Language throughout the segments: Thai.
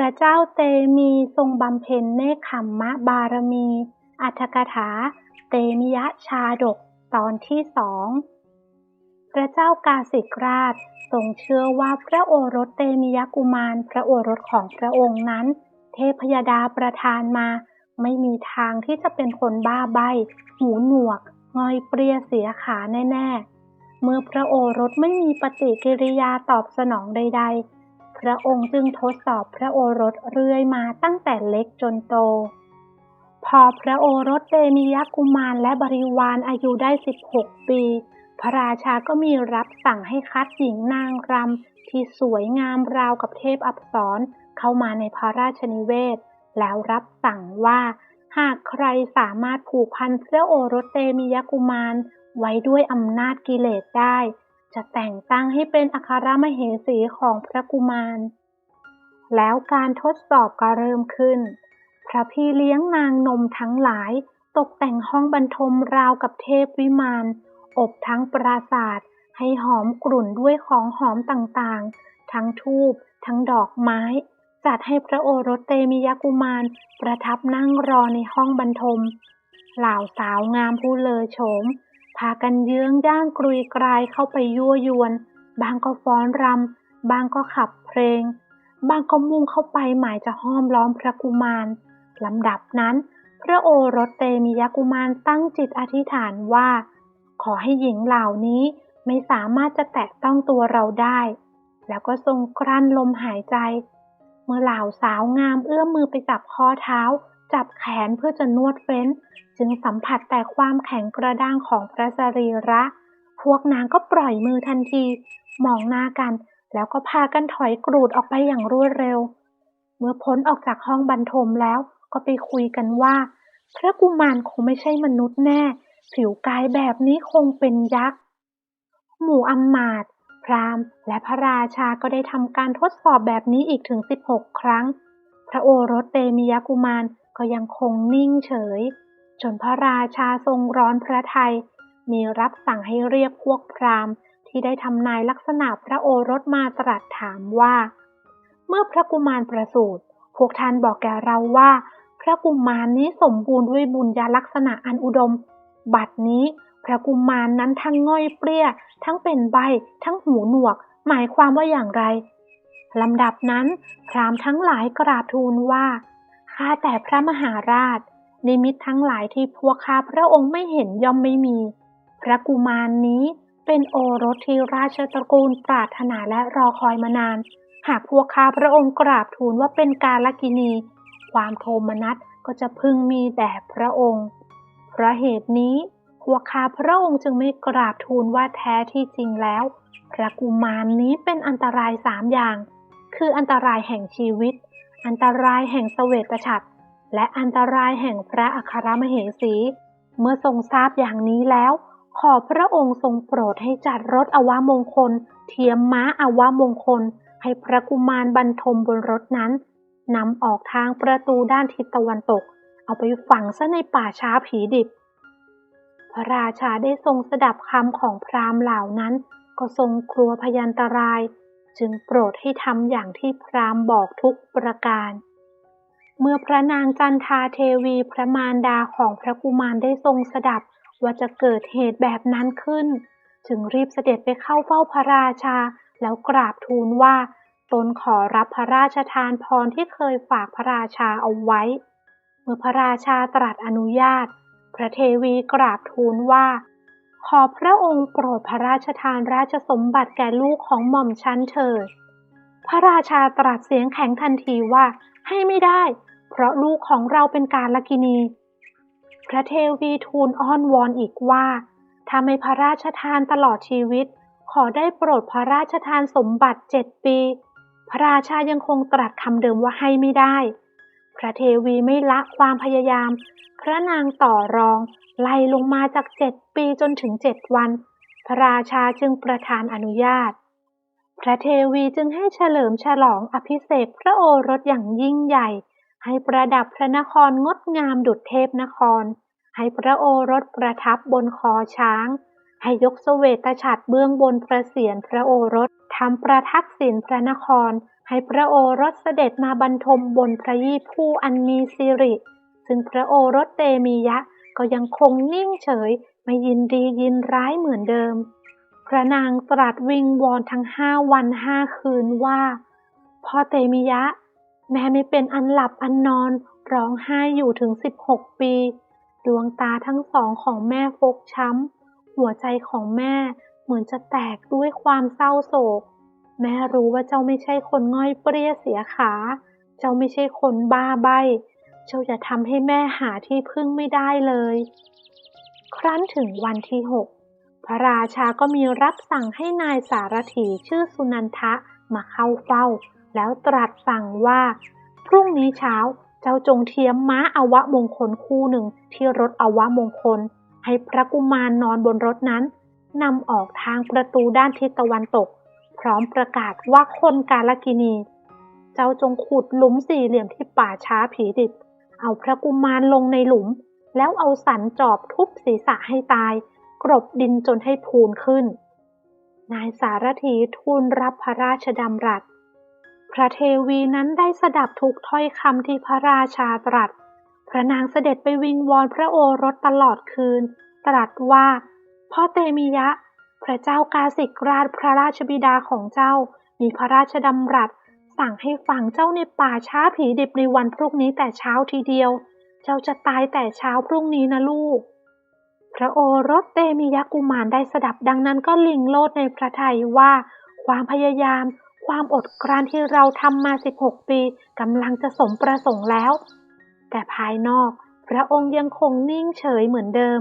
พระเจ้าเตมีทรงบำเพ็ญเนคขมมะบารมี อัตถกถา เตมิยะชาดกตอนที่สองพระเจ้ากาสิกราชทรงเชื่อว่าพระโอรสเตมิยกุมาร พระโอรสของพระองค์นั้น เทพยดาประทานมา ไม่มีทางที่จะเป็นคนบ้าใบ หูหนวกงอยเปรียเสียขาแน่ ๆ เมื่อพระโอรสไม่มีปฏิกิริยาตอบสนองใด ๆ พระองค์จึงทดสอบพระโอรสเรื่อยมาตั้งแต่เล็กจนโต พอพระโอรสเตมียกุมารและบริวารอายุได้ 16 ปี พระราชาก็มีรับสั่งให้คัดหญิงนางรำที่สวยงามราวกับเทพอัปสรเข้ามาในพระราชนิเวศ แล้วรับสั่งว่าหากใครสามารถผูกพันพระโอรสเตมียกุมารไว้ด้วยอำนาจกิเลสได้ จะแต่งตั้งให้เป็นอัครมเหสีของพระกุมาร แล้วการทดสอบก็เริ่มขึ้น พระพี่เลี้ยงนางนมทั้งหลาย ตกแต่งห้องบรรทมราวกับเทพวิมานอบทั้งปราศาสตร์ให้หอมกลุ่นด้วยของหอมต่างๆ ทั้งทูบทั้งดอกไม้ จัดให้พระโอรสเตมิยกุมาร ประทับนั่งรอในห้องบรรทม เหล่าสาวงามผู้เลอโฉม พากันเยื้องย่างกรุยกรายเข้าไปยั่วยวน บางก็ฟ้อนรำ บางก็ขับเพลง บางก็มุ่งเข้าไปหมายจะห้อมล้อมพระกุมารลำดับนั้น พระโอรสเตมิยกุมารตั้งจิตอธิษฐานว่า ขอให้หญิงเหล่านี้ไม่สามารถจะแตะต้องตัวเราได้ แล้วก็ทรงกลั้นลมหายใจ เมื่อเหล่าสาวงามเอื้อมมือไปจับข้อเท้า จับแขนเพื่อจะนวดเฟ้น จึงสัมผัสแต่ความแข็งกระด้างของพระสรีระ พวกนางก็ปล่อยมือทันที มองหน้ากัน แล้วก็พากันถอยกรูดออกไปอย่างรวดเร็ว เมื่อพ้นออกจากห้องบรรทมแล้วก็ไปคุยกันว่า พระกุมารคงไม่ใช่มนุษย์แน่ ผิวกายแบบนี้คงเป็นยักษ์ หมู่อำมมาตพราหมณ์ และพระราชาก็ได้ทำการทดสอบแบบนี้อีกถึง 16 ครั้ง พระโอรสเตมียกุมาร ก็ยังคงนิ่งเฉย จนพระราชาทรงร้อนพระทัยมีรับสั่งให้เรียกพวกพราหมณ์ ที่ได้ทำนายลักษณะพระโอรสมาตรัสถามว่า เมื่อพระกุมารประสูติพวกท่านบอกแก่เราว่า พระกุมารนี้สมบูรณ์ด้วยบุญญาลักษณะอันอุดม บัดนี้พระกุมารนั้นทั้งง่อยเปรี้ย ทั้งเป็นใบ ทั้งหูหนวก หมายความว่าอย่างไรลำดับนั้น พรามทั้งหลายกราบทูลว่า ข้าแต่พระมหาราช นิมิตทั้งหลายที่พวกข้าพระองค์ไม่เห็นย่อมไม่มี พระกุมารนี้เป็นโอรสที่ราชตระกูลปรารถนาและรอคอยมานาน หากพวกข้าพระองค์กราบทูลว่าเป็นกาลกินี ความโทมนัสก็จะพึงมีแด่พระองค์ เพราะเหตุนี้พวกข้าพระองค์จึงไม่กราบทูลว่าแท้ที่จริงแล้ว พระกุมารนี้เป็นอันตรายสามอย่าง คืออันตรายแห่งชีวิต อันตรายแห่งเสวตฉัตรและอันตรายแห่งพระอัครมเหสี เมื่อทรงทราบอย่างนี้แล้ว ขอพระองค์ทรงโปรดให้จัดรถอวมงคล เทียมม้าอวมงคล ให้พระกุมารบรรทมบนรถนั้นนำออกทางประตูด้านทิศตะวันตก เอาไปฝังซะในป่าช้าผีดิบ พระราชาได้ทรงสดับคำของพราหมณ์เหล่านั้น ก็ทรงกลัวพยันตราย จึงโปรดให้ทำอย่างที่พราหมณ์บอกทุกประการ เมื่อพระนางจันทาเทวีพระมารดาของพระกุมารได้ทรงสดับว่าจะเกิดเหตุแบบนั้นขึ้น จึงรีบเสด็จไปเข้าเฝ้าพระราชา แล้วกราบทูลว่า ตนขอรับพระราชทานพรที่เคยฝากพระราชาเอาไว้ เมื่อพระราชาตรัสอนุญาต พระเทวีกราบทูลว่า ขอพระองค์โปรดพระราชทานราชสมบัติแก่ลูกของหม่อมชั้นเถิด พระราชาตรัสเสียงแข็งทันทีว่าให้ไม่ได้ เพราะลูกของเราเป็นการลกินี พระเทวีทูลอ้อนวอนอีกว่าถ้าไม่พระราชทานตลอดชีวิต ขอได้โปรดพระราชทานสมบัติเจ็ดปี พระราชายังคงตรัสคำเดิมว่าให้ไม่ได้ พระเทวีไม่ละความพยายาม พระนางต่อรอง ไล่ลงมาจากเจ็ดปีจนถึงเจ็ดวัน พระราชาจึงประทานอนุญาต พระเทวีจึงให้เฉลิมฉลองอภิเษกพระโอรสอย่างยิ่งใหญ่ ให้ประดับพระนครงดงามดุจเทพนคร ให้พระโอรสประทับบนคอช้าง ให้ยกเสวตฉัตรเบื้องบนพระเศียรพระโอรสทำประทักษิณพระนคร ให้พระโอรสเสด็จมาบรรทมบนพระยี่ผู้อันมีสิริ ซึ่งพระโอรสเตมียะก็ยังคงนิ่งเฉยไม่ยินดียินร้ายเหมือนเดิม พระนางตรัสวิงวอนทั้งห้าวันห้าคืนว่าพ่อเตมิยะ แม่ไม่เป็นอันหลับอันนอนร้องไห้อยู่ถึงสิบหกปี ดวงตาทั้งสองของแม่ฟกช้ำ หัวใจของแม่เหมือนจะแตกด้วยความเศร้าโศก แม่รู้ว่าเจ้าไม่ใช่คนง่อยเปรี้ยเสียขา เจ้าไม่ใช่คนบ้าใบ เจ้าอย่าทำให้แม่หาที่พึ่งไม่ได้เลย ครั้นถึงวันที่หกพระราชาก็มีรับสั่งให้นายสารถีชื่อสุนันทะมาเข้าเฝ้า แล้วตรัสสั่งว่า พรุ่งนี้เช้าเจ้าจงเทียมม้าอวะมงคลคู่หนึ่งที่รถอวะมงคล ให้พระกุมารนอนบนรถนั้นนำออกทางประตูด้านทิศตะวันตก พร้อมประกาศว่าคนกาลกินี เจ้าจงขุดหลุมสี่เหลี่ยมที่ป่าช้าผีดิบ เอาพระกุมารลงในหลุม แล้วเอาสันจอบทุบศีรษะให้ตาย กรบดินจนให้พูนขึ้น นายสารถีทูลรับพระราชดำรัส พระเทวีนั้นได้สดับทุกถ้อยคำที่พระราชาตรัส พระนางเสด็จไปวิงวอนพระโอรสตลอดคืน ตรัสว่าพ่อเตมียะ พระเจ้ากาสิกราชพระราชบิดาของเจ้า มีพระราชดำรัส สั่งให้ฝังเจ้าในป่าช้าผีดิบในวันพรุ่งนี้แต่เช้าทีเดียว เจ้าจะตายแต่เช้าพรุ่งนี้นะลูก พระโอรสเตมียะกุมารได้สดับดังนั้นก็ลิงโลดในพระทัยว่า ความพยายาม ความอดกลั้นที่เราทำมา 16 ปีกำลังจะสมประสงค์แล้ว แต่ภายนอก พระองค์ยังคงนิ่งเฉยเหมือนเดิม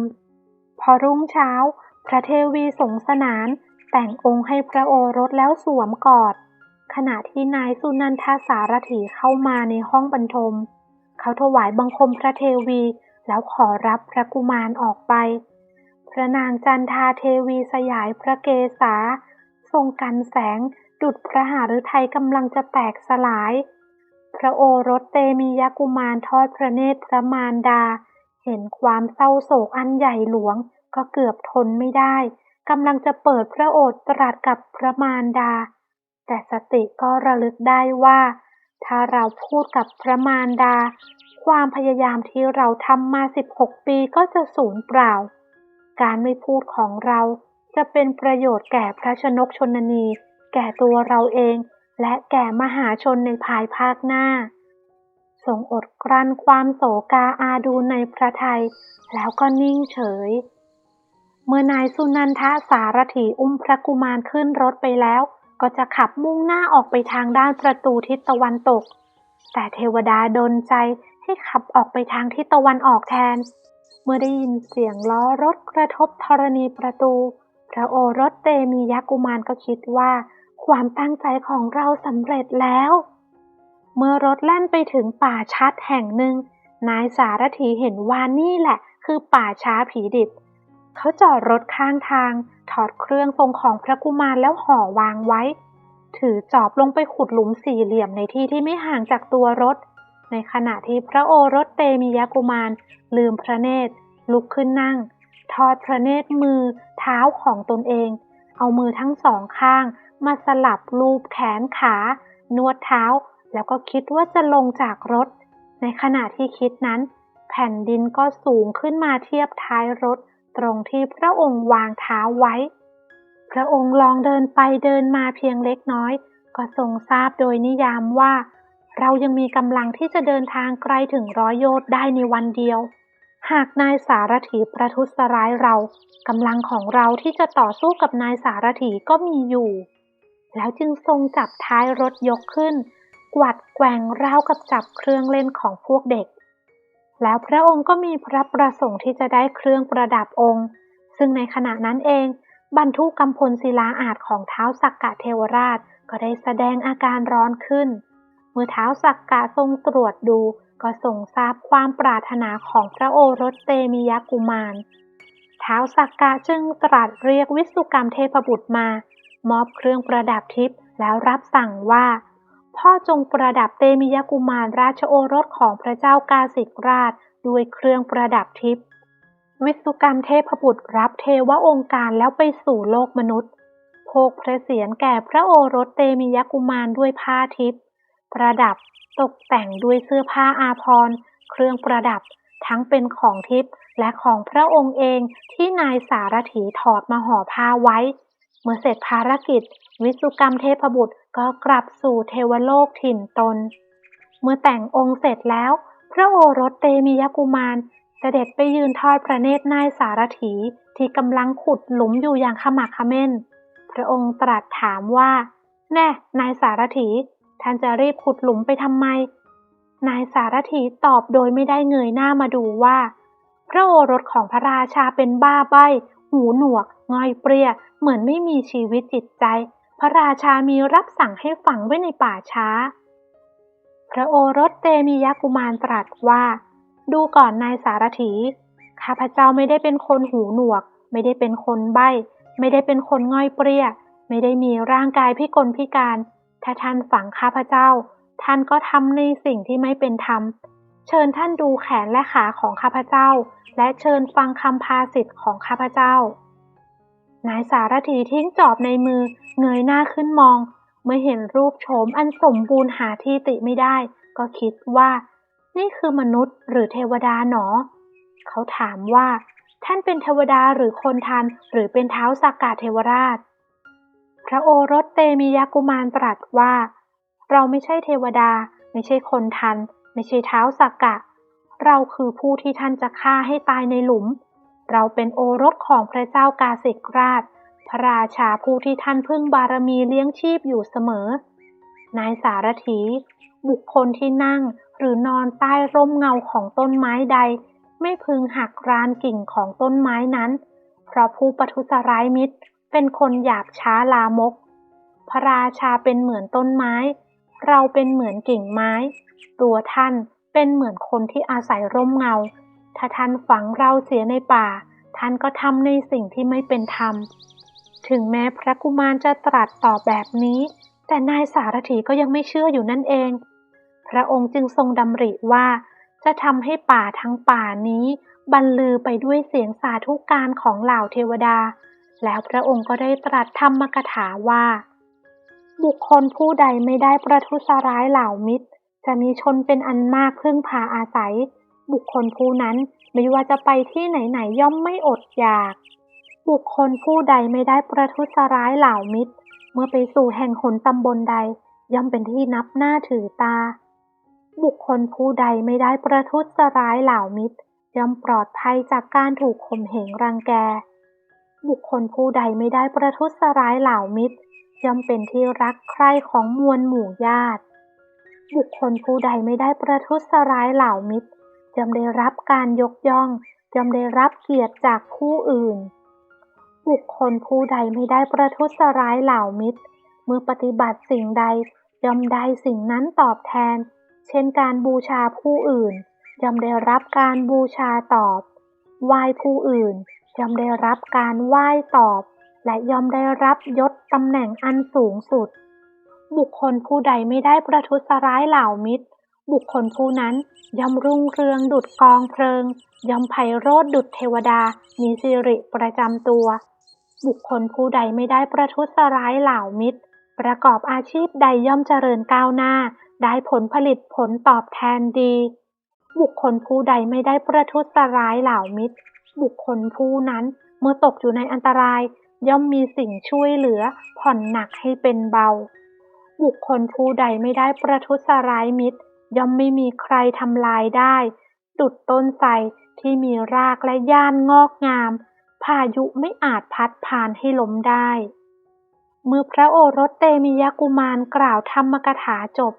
พอรุ่งเช้า พระเทวีสงสนานแต่งองค์ให้พระโอรสแล้วสวมกอด ขณะที่นายสุนันทาสารถีเข้ามาในห้องบรรทม เขาถวายบังคมพระเทวีแล้วขอรับพระกุมารออกไป พระนางจันทาเทวีสยายพระเกศาทรงกันแสงดุดพระหฤทัยกำลังจะแตกสลาย พระโอรสเตมียกุมารทอดพระเนตรพระมารดา เห็นความเศร้าโศกอันใหญ่หลวง ก็เกือบทนไม่ได้กำลังจะเปิดพระโอษฐ์ตรัสกับพระมารดา แต่สติก็ระลึกได้ว่า ถ้าเราพูดกับพระมารดา ความพยายามที่เราทำมา 16 ปีก็จะสูญเปล่า การไม่พูดของเราจะเป็นประโยชน์แก่พระชนกชนนี แก่ตัวเราเอง และแก่มหาชนในภายภาคหน้า ทรงอดกลั้นความโศกาอาดูในพระทัยแล้วก็นิ่งเฉย เมื่อนายสุนันทสารถีอุ้มพระกุมารขึ้นรถไปแล้ว ก็จะขับมุ่งหน้าออกไปทางด้านประตูทิศตะวันตก แต่เทวดาดนใจให้ขับออกไปทางทิศตะวันออกแทน เมื่อได้ยินเสียงล้อรถกระทบธรณีประตู พระโอรสเตมียกุมารก็คิดว่า ความตั้งใจของเราสำเร็จแล้ว เมื่อรถแล่นไปถึงป่าชัดแห่งหนึ่ง นายสารถีเห็นว่านี่แหละ คือป่าช้าผีดิบ เขาจอดรถข้างทาง ถอดเครื่องทรงของพระกุมารแล้วห่อวางไว้ ถือจอบลงไปขุดหลุมสี่เหลี่ยมในที่ที่ไม่ห่างจากตัวรถ ในขณะที่พระโอรสเตมียกุมาร ลืมพระเนตร ลุกขึ้นนั่ง ทอดพระเนตรมือเท้าของตนเอง เอามือทั้งสองข้าง มาสลับลูบแขนขา นวดเท้า แล้วก็คิดว่าจะลงจากรถ ในขณะที่คิดนั้น แผ่นดินก็สูงขึ้นมาเทียบท้ายรถ ตรงที่พระองค์วางเท้าไว้ พระองค์ลองเดินไปเดินมาเพียงเล็กน้อย ก็ทรงทราบโดยนิยามว่า เรายังมีกำลังที่จะเดินทางไกลถึงร้อยโยชน์ได้ในวันเดียว หากนายสารถีประทุษร้ายเรากำลังของเราที่จะต่อสู้กับนายสารถีก็มีอยู่ แล้วจึงทรงจับท้ายรถยกขึ้น กวัดแกว่งราวกับจับเครื่องเล่นของพวกเด็ก แล้วพระองค์ก็มีพระประสงค์ที่จะได้เครื่องประดับองค์ ซึ่งในขณะนั้นเอง บรรทุกกำพลศิลาอาจของเท้าสักกะเทวราชก็ได้แสดงอาการร้อนขึ้น เมื่อเท้าสักกะทรงตรวจดู ก็ทรงทราบความปรารถนาของพระโอรสเตมียกุมาร เท้าสักกะจึงตรัสเรียกวิสุกรรมเทพบุตรมา มอบเครื่องประดับทิพย์แล้วรับสั่งว่า พ่อจงประดับเตมียกุมารราชโอรสของพระเจ้ากาสิกราชด้วยเครื่องประดับทิพย์วิสุกรรมเทพบุตรรับเทวองค์การแล้วไปสู่โลกมนุษย์โภกพระเศียรแก่พระโอรสเตมียกุมารด้วยผ้าทิพย์ประดับตกแต่งด้วยเสื้อผ้าอาภรณ์ เครื่องประดับทั้งเป็นของทิพย์และของพระองค์เองที่นายสารถีถอดมาห่อผ้าไว้ เมื่อเสร็จภารกิจ วิสุกรรมเทพบุตรก็กลับสู่เทวโลกถิ่นตน เมื่อแต่งองค์เสร็จแล้ว พระโอรสเตมียกุมารเสด็จไปยืนทอดพระเนตรนายสารถีที่กำลังขุดหลุมอยู่อย่างขมักขม้น พระองค์ตรัสถามว่า แน่ นายสารถีท่านจะรีบขุดหลุมไปทำไม นายสารถีตอบโดยไม่ได้เงยหน้ามาดูว่า พระโอรสของพระราชาเป็นบ้าใบ้ หูหนวกง่อยเปรี้ยเหมือนไม่มีชีวิตจิตใจ พระราชามีรับสั่งให้ฝังไว้ในป่าช้า พระโอรสเตมียกุมารตรัสว่า ดูก่อนนายสารถี ข้าพเจ้าไม่ได้เป็นคนหูหนวก ไม่ได้เป็นคนใบ้ ไม่ได้เป็นคนง่อยเปรี้ยไม่ได้มีร่างกายพิกลพิการ ถ้าท่านฝังข้าพเจ้า ท่านก็ทำในสิ่งที่ไม่เป็นธรรม เชิญท่านดูแขนและขาของข้าพเจ้า และเชิญฟังคำพาสิทธิ์ของข้าพเจ้า นายสารถีทิ้งจอบในมือ เงยหน้าขึ้นมอง เมื่อเห็นรูปโฉมอันสมบูรณ์หาที่ติไม่ได้ ก็คิดว่า นี่คือมนุษย์หรือเทวดาหนอ เขาถามว่า ท่านเป็นเทวดาหรือคนทัน หรือเป็นเท้าสักกาเทวราช พระโอรสเตมียกุมารตรัสว่า เราไม่ใช่เทวดา ไม่ใช่คนทัน ไม่ใช่เท้าสักกะ เราคือผู้ที่ท่านจะฆ่าให้ตายในหลุม เราเป็นโอรสของพระเจ้ากาสิกราช พระราชาผู้ที่ท่านพึ่งบารมีเลี้ยงชีพอยู่เสมอ นายสารถี บุคคลที่นั่งหรือนอนใต้ร่มเงาของต้นไม้ใด ไม่พึงหักรานกิ่งของต้นไม้นั้น เพราะผู้ปทุสร้ายมิตรเป็นคนหยาบช้าลามก พระราชาเป็นเหมือนต้นไม้ เราเป็นเหมือนกิ่งไม้ ตัวท่านเป็นเหมือนคนที่อาศัยร่มเงา ถ้าท่านฝังเราเสียในป่า ท่านก็ทำในสิ่งที่ไม่เป็นธรรม ถึงแม้พระกุมารจะตรัสตอบแบบนี้ แต่นายสารถีก็ยังไม่เชื่ออยู่นั่นเอง พระองค์จึงทรงดำริว่าจะทำให้ป่าทั้งป่านี้บรรลือไปด้วยเสียงสาธุการของเหล่าเทวดา แล้วพระองค์ก็ได้ตรัสธรรมกถาว่า บุคคลผู้ใดไม่ได้ประทุษร้ายเหล่ามิตร จะมีชนเป็นอันมากพึ่งพาอาศัย บุคคลผู้นั้นไม่ว่าจะไปที่ไหนๆย่อมไม่อดอยาก บุคคลผู้ใดไม่ได้ประทุษร้ายเหล่ามิตร เมื่อไปสู่แห่งหนตำบลใด ย่อมเป็นที่นับหน้าถือตา บุคคลผู้ใดไม่ได้ประทุษร้ายเหล่ามิตร ย่อมปลอดภัยจากการถูกข่มเหงรังแก บุคคลผู้ใดไม่ได้ประทุษร้ายเหล่ามิตร ย่อมเป็นที่รักใคร่ของมวลหมู่ญาติ บุคคลผู้ใดไม่ได้ประทุษร้ายเหล่ามิตรย่อมได้รับการยกย่องย่อมได้รับเกียรติจากผู้อื่น บุคคลผู้ใดไม่ได้ประทุษร้ายเหล่ามิตร เมื่อปฏิบัติสิ่งใดย่อมได้สิ่งนั้นตอบแทน เช่นการบูชาผู้อื่นย่อมได้รับการบูชาตอบ ไหว้ผู้อื่นย่อมได้รับการไหว้ตอบ และยอมได้รับยศตำแหน่งอันสูงสุด บุคคลผู้ใดไม่ได้ประทุษร้ายเหล่ามิตร บุคคลผู้นั้นย่อมรุ่งเรืองดุดกองเพลิงย่อมไพโรธดุดเทวดา มีสิริประจำตัว บุคคลผู้ใดไม่ได้ประทุษร้ายเหล่ามิตร ประกอบอาชีพใดย่อมเจริญก้าวหน้า ได้ผลผลิตผลตอบแทนดี บุคคลผู้ใดไม่ได้ประทุษร้ายเหล่ามิตร บุคคลผู้นั้นเมื่อตกอยู่ในอันตราย ย่อมมีสิ่งช่วยเหลือผ่อนหนักให้เป็นเบา บุคคลผู้ใดไม่ได้ประทุษร้ายมิตร ย่อมไม่มีใครทำลายได้ ดุดต้นไทรที่มีรากและย่านงอกงาม พายุไม่อาจพัดผ่านให้ล้มได้ เมื่อพระโอรสเตมียกุมารกล่าวธรรมกถาจบ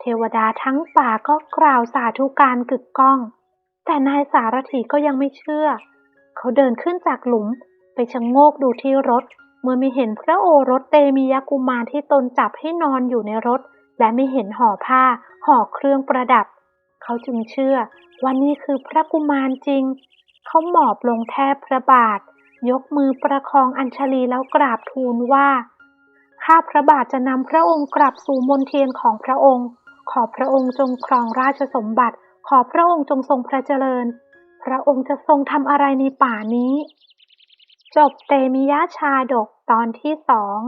เทวดาทั้งป่าก็กล่าวสาธุการกึกก้อง แต่นายสารถีก็ยังไม่เชื่อ เขาเดินขึ้นจากหลุม ไปชะงโงกดูที่รถ เมื่อไม่เห็นพระโอรสเตมียกุมารที่ตนจับให้นอนอยู่ในรถ และไม่เห็นห่อผ้า ห่อเครื่องประดับ เขาจึงเชื่อว่านี่คือพระกุมารจริง เขาหมอบลงแทบพระบาท ยกมือประคองอัญชลีแล้วกราบทูลว่าข้าพระบาทจะนำพระองค์กลับสู่มนเทียนของพระองค์ ขอพระองค์จงครองราชสมบัติ ขอพระองค์จงทรงพระเจริญ พระองค์จะทรงทำอะไรในป่านี้ จบเตมิยะชาดกตอนที่สอง